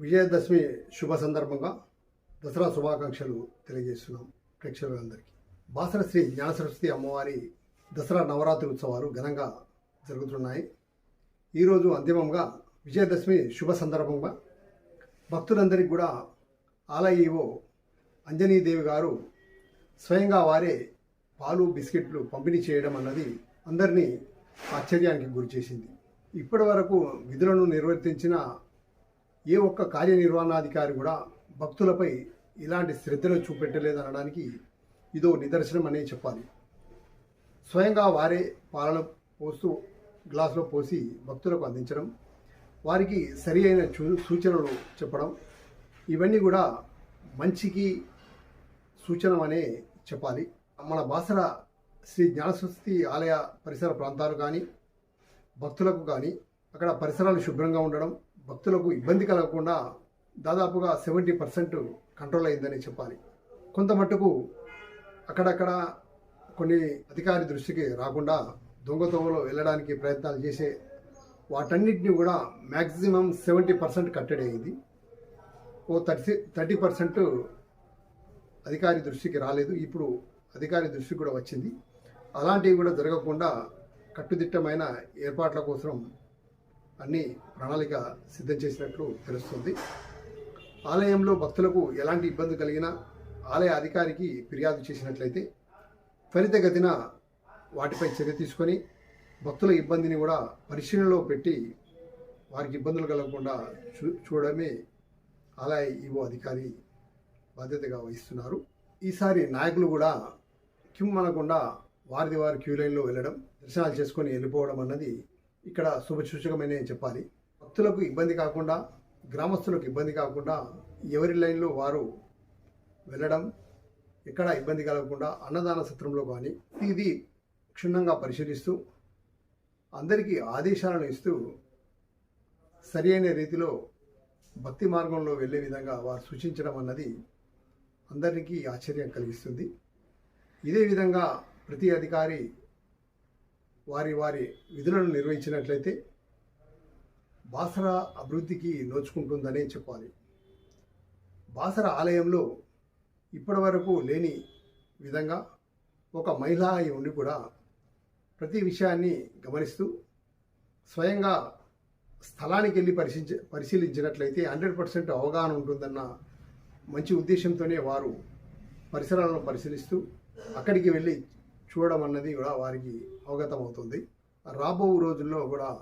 విజయదశమి శుభ సందర్భంగా దసరా శుభాకాంక్షలు తెలియజేస్తున్నాం ప్రేక్షకులందరికీ. బాసర శ్రీ జ్ఞాన సరస్వతి అమ్మవారి దసరా నవరాత్రి ఉత్సవాలు ఘనంగా జరుగుతున్నాయి. ఈరోజు అంతిమంగా విజయదశమి శుభ సందర్భంగా భక్తులందరికీ కూడా ఆలయ అంజనీదేవి గారు స్వయంగా వారే పాలు బిస్కెట్లు పంపిణీ చేయడం అన్నది అందరినీ ఆశ్చర్యానికి గురిచేసింది ఇప్పటి వరకు విధులను నిర్వర్తించిన ఏ ఒక్క కార్యనిర్వహణాధికారి కూడా భక్తులపై ఇలాంటి శ్రద్ధను చూపెట్టలేదనడానికి ఇదో నిదర్శనం అనే చెప్పాలి. స్వయంగా వారే పాలన పోస్తూ గ్లాసులో పోసి భక్తులకు అందించడం వారికి సరి అయిన చూ సూచనలు చెప్పడం ఇవన్నీ కూడా మంచికి సూచన అనే చెప్పాలి. మన బాసర శ్రీ జ్ఞానస్వస్తి ఆలయ పరిసర ప్రాంతాలు కానీ భక్తులకు కానీ అక్కడ పరిసరాలు శుభ్రంగా ఉండడం భక్తులకు ఇబ్బంది కలగకుండా దాదాపుగా సెవెంటీ పర్సెంట్ కంట్రోల్ అయిందని చెప్పాలి. కొంత మట్టుకు అక్కడక్కడ కొన్ని అధికారి దృష్టికి రాకుండా దొంగతోవలో వెళ్ళడానికి ప్రయత్నాలు చేసే వాటన్నిటిని కూడా మ్యాక్సిమం సెవెంటీ పర్సెంట్ కట్టడి అయింది. ఓ థర్టీ థర్టీ పర్సెంట్ అధికారి దృష్టికి రాలేదు. ఇప్పుడు అధికారి దృష్టికి కూడా వచ్చింది. అలాంటివి కూడా జరగకుండా కట్టుదిట్టమైన ఏర్పాట్ల కోసం అన్ని ప్రణాళిక సిద్ధం చేసినట్లు తెలుస్తుంది. ఆలయంలో భక్తులకు ఎలాంటి ఇబ్బంది కలిగినా ఆలయ అధికారికి ఫిర్యాదు చేసినట్లయితే త్వరితగతిన వాటిపై చర్య తీసుకొని భక్తుల ఇబ్బందిని కూడా పరిశీలనలో పెట్టి వారికి ఇబ్బందులు కలగకుండా చూ చూడడమే ఆలయ ఈవో అధికారి బాధ్యతగా వహిస్తున్నారు. ఈసారి నాయకులు కూడా కిమ్ అనకుండా వారిది వారి క్యూ లైన్లో వెళ్ళడం దర్శనాలు చేసుకొని వెళ్ళిపోవడం అన్నది ఇక్కడ శుభసూచకమనే చెప్పాలి. భక్తులకు ఇబ్బంది కాకుండా గ్రామస్తులకు ఇబ్బంది కాకుండా ఎవరి లైన్లో వారు వెళ్ళడం ఎక్కడ ఇబ్బంది కలగకుండా అన్నదాన సత్రంలో కానీ ఇది క్షుణ్ణంగా పరిశీలిస్తూ అందరికీ ఆదేశాలను ఇస్తూ సరి అయిన రీతిలో భక్తి మార్గంలో వెళ్ళే విధంగా వారు సూచించడం అన్నది అందరికీ ఆశ్చర్యం కలిగిస్తుంది. ఇదే విధంగా ప్రతి అధికారి వారి వారి విధులను నిర్వహించినట్లయితే బాసర అభివృద్ధికి నోచుకుంటుందనే చెప్పాలి. బాసర ఆలయంలో ఇప్పటివరకు లేని విధంగా ఒక మహిళ అయి ఉండి కూడా ప్రతి విషయాన్ని గమనిస్తూ స్వయంగా స్థలానికి వెళ్ళి పరిశీలించ పరిశీలించినట్లయితే హండ్రెడ్ పర్సెంట్ అవగాహన ఉంటుందన్న మంచి ఉద్దేశంతోనే వారు పరిసరాలను పరిశీలిస్తూ అక్కడికి వెళ్ళి చూడడం అన్నది కూడా వారికి అవగతమవుతుంది. రాబో రోజుల్లో కూడా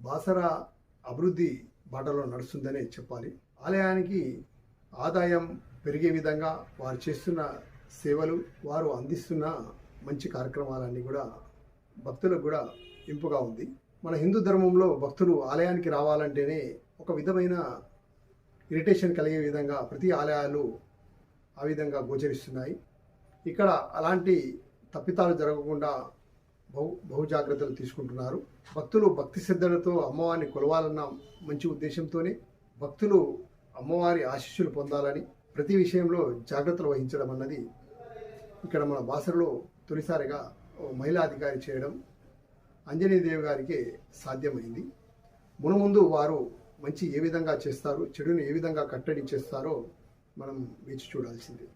బాసరా అభివృద్ధి బాటలో నడుస్తుందనే చెప్పాలి. ఆలయానికి ఆదాయం పెరిగే విధంగా వారు చేస్తున్న సేవలు వారు అందిస్తున్న మంచి కార్యక్రమాలన్నీ కూడా భక్తులకు కూడా ఇంపుగా ఉంది. మన హిందూ ధర్మంలో భక్తులు ఆలయానికి రావాలంటేనే ఒక విధమైన ఇరిటేషన్ కలిగే విధంగా ప్రతి ఆలయాలు ఆ విధంగా గోచరిస్తున్నాయి. ఇక్కడ అలాంటి తప్పితాలు జరగకుండా బహు బహు జాగ్రత్తలు తీసుకుంటున్నారు. భక్తులు భక్తి శ్రద్ధలతో అమ్మవారిని కొలవాలన్న మంచి ఉద్దేశంతోనే భక్తులు అమ్మవారి ఆశీస్సులు పొందాలని ప్రతి విషయంలో జాగ్రత్తలు వహించడం అన్నది ఇక్కడ మన బాసరలో తొలిసారిగా మహిళా అధికారి చేయడం అంజనీదేవి గారికి సాధ్యమైంది. మునుముందు వారు మంచి ఏ విధంగా చేస్తారు చెడుని ఏ విధంగా కట్టడి చేస్తారో మనం వేచి చూడాల్సిందే.